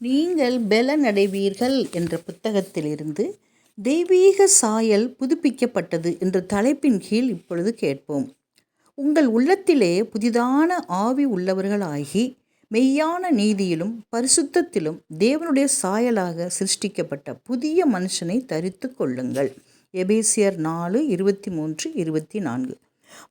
நீங்கள் பெலனடைவீர்கள் என்ற புத்தகத்திலிருந்து தெய்வீக சாயல் புதுப்பிக்கப்பட்டது என்ற தலைப்பின் கீழ் இப்பொழுது கேட்போம். உங்கள் உள்ளத்திலே புதிதான ஆவி உள்ளவர்களாகி மெய்யான நீதியிலும் பரிசுத்தத்திலும் தேவனுடைய சாயலாக சிருஷ்டிக்கப்பட்ட புதிய மனுஷனை தரித்து கொள்ளுங்கள். எபேசியர் நாலு இருபத்தி மூன்று இருபத்தி நான்கு.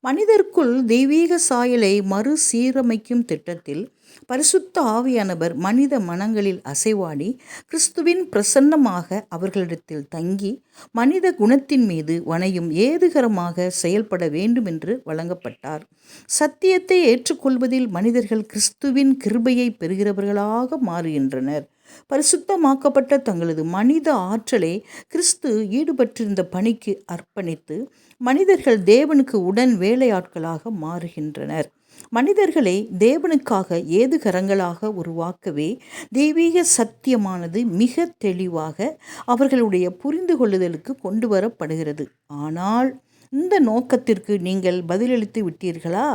மனிதருக்குள் தெய்வீக சாயலை மறுசீரமைக்கும் திட்டத்தில் பரிசுத்த ஆவியானவர் மனித மனங்களில் அசைவாடி கிறிஸ்துவின் பிரசன்னமாக அவர்களிடத்தில் தங்கி மனித குணத்தின் மீது வனையும் ஏதுகரமாக செயல்பட வேண்டும் என்று வழங்கப்பட்டார். சத்தியத்தை ஏற்றுக்கொள்வதில் மனிதர்கள் கிறிஸ்துவின் கிருபையை பெறுகிறவர்களாக மாறுகின்றனர். பரிசுத்தமாக்கப்பட்ட தங்களது மனித ஆற்றலை கிறிஸ்து ஈடுபட்டிருந்த பணிக்கு அர்ப்பணித்து மனிதர்கள் தேவனுக்கு உடன் வேலையாட்களாக மாறுகின்றனர். மனிதர்களை தேவனுக்காக ஏதுகரங்களாக உருவாக்கவே தெய்வீக சத்தியமானது மிக தெளிவாக அவர்களுடைய புரிந்து கொள்ளுதலுக்கு கொண்டு வரப்படுகிறது ஆனால் இந்த நோக்கத்திற்கு நீங்கள் பதிலளித்து விட்டீர்களா?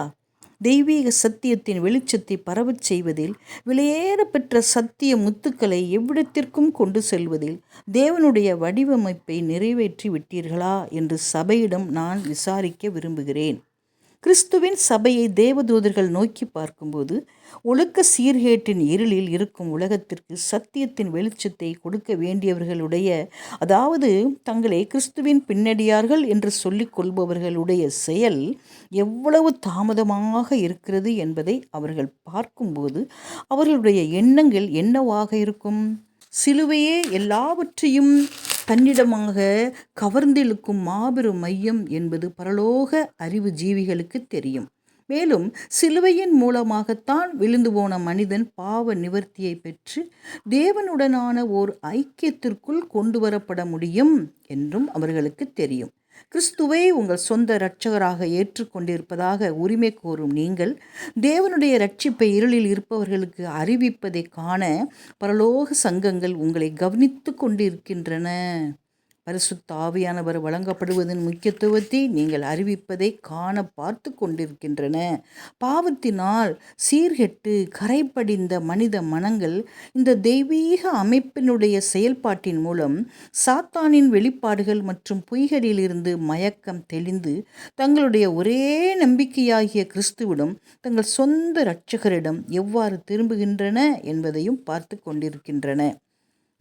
தெய்வீக சத்தியத்தின் வெளிச்சத்தை பரவச் செய்வதில் விலையேற பெற்ற சத்திய முத்துக்களை எவ்விடத்திற்கும் கொண்டு செல்வதில் தேவனுடைய வடிவமைப்பை நிறைவேற்றி விட்டீர்களா என்று சபையிடம் நான் விசாரிக்க விரும்புகிறேன். கிறிஸ்துவின் சபையை தேவதூதர்கள் நோக்கி பார்க்கும்போது ஒழுக்க சீர்கேட்டின் இருளில் இருக்கும் உலகத்திற்கு சத்தியத்தின் வெளிச்சத்தை கொடுக்க வேண்டியவர்களுடைய அதாவது தங்களை கிறிஸ்துவின் பின்னடியார்கள் என்று சொல்லிக் கொள்பவர்களுடைய செயல் எவ்வளவு தாமதமாக இருக்கிறது என்பதை அவர்கள் பார்க்கும்போது அவர்களுடைய எண்ணங்கள் என்னவாக இருக்கும்? சிலுவையே எல்லாவற்றையும் தன்னிடமாக கவர்ந்திழுக்கும் மாபெரும் மையம் என்பது பரலோக அறிவு ஜீவிகளுக்கு தெரியும். மேலும் சிலுவையின் மூலமாகத்தான் விழுந்து போன மனிதன் பாவ நிவர்த்தியை பெற்று தேவனுடனான ஓர் ஐக்கியத்திற்குள் கொண்டு வரப்பட முடியும் என்றும் அவர்களுக்கு தெரியும். கிறிஸ்துவை உங்கள் சொந்த இரட்சகராக ஏற்றுக்கொண்டிருப்பதாக உரிமை கோரும் நீங்கள் தேவனுடைய ரட்சிப்பை இருளில் இருப்பவர்களுக்கு அறிவிப்பதை காண பரலோக சங்கங்கள் உங்களை கவனித்து கொண்டிருக்கின்றன. பரிசுத்த ஆவியானவர் வழங்கப்படுவதன் முக்கியத்துவத்தை நீங்கள் அறிவிப்பதை காண பார்த்து கொண்டிருக்கின்றன. பாவத்தினால் சீர்கெட்டு கரைப்படிந்த மனித மனங்கள் இந்த தெய்வீக அமைப்பினுடைய செயல்பாட்டின் மூலம் சாத்தானின் வெளிப்பாடுகள் மற்றும் பொய்களிலிருந்து மயக்கம் தெளிந்து தங்களுடைய ஒரே நம்பிக்கையாகிய கிறிஸ்துவிடம் தங்கள் சொந்த இரட்சகரிடம் எவ்வாறு திரும்புகின்றன என்பதையும் பார்த்து கொண்டிருக்கின்றன.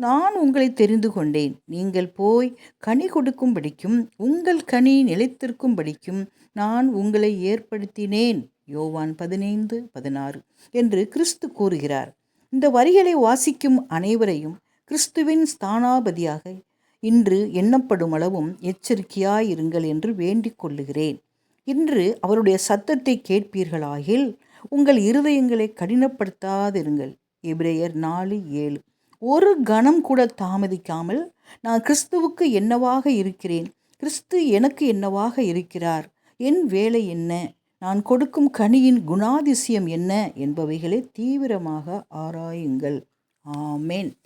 நான் உங்களை தெரிந்து கொண்டேன். நீங்கள் போய் கனி கொடுக்கும்படிக்கும் உங்கள் கனி நிலைத்திருக்கும்படிக்கும் நான் உங்களை ஏற்படுத்தினேன். யோவான் பதினைந்து பதினாறு என்று கிறிஸ்து கூறுகிறார். இந்த வரிகளை வாசிக்கும் அனைவரையும் கிறிஸ்துவின் ஸ்தானாபதியாக இன்று எண்ணப்படும் அளவும் எச்சரிக்கையாயிருங்கள் என்று வேண்டிக் கொள்ளுகிறேன். இன்று அவருடைய சத்தத்தை கேட்பீர்களாகில் உங்கள் இருதயங்களை கடினப்படுத்தாதிருங்கள். எபிரேயர் நாலு ஏழு. ஒரு கணம் கூட தாமதிக்காமல் நான் கிறிஸ்துவுக்கு என்னவாக இருக்கிறேன்? கிறிஸ்து எனக்கு என்னவாக இருக்கிறார்? என் வேலை என்ன? நான் கொடுக்கும் கனியின் குணாதிசயம் என்ன? என்பவைகளை தீவிரமாக ஆராயுங்கள். ஆமேன்.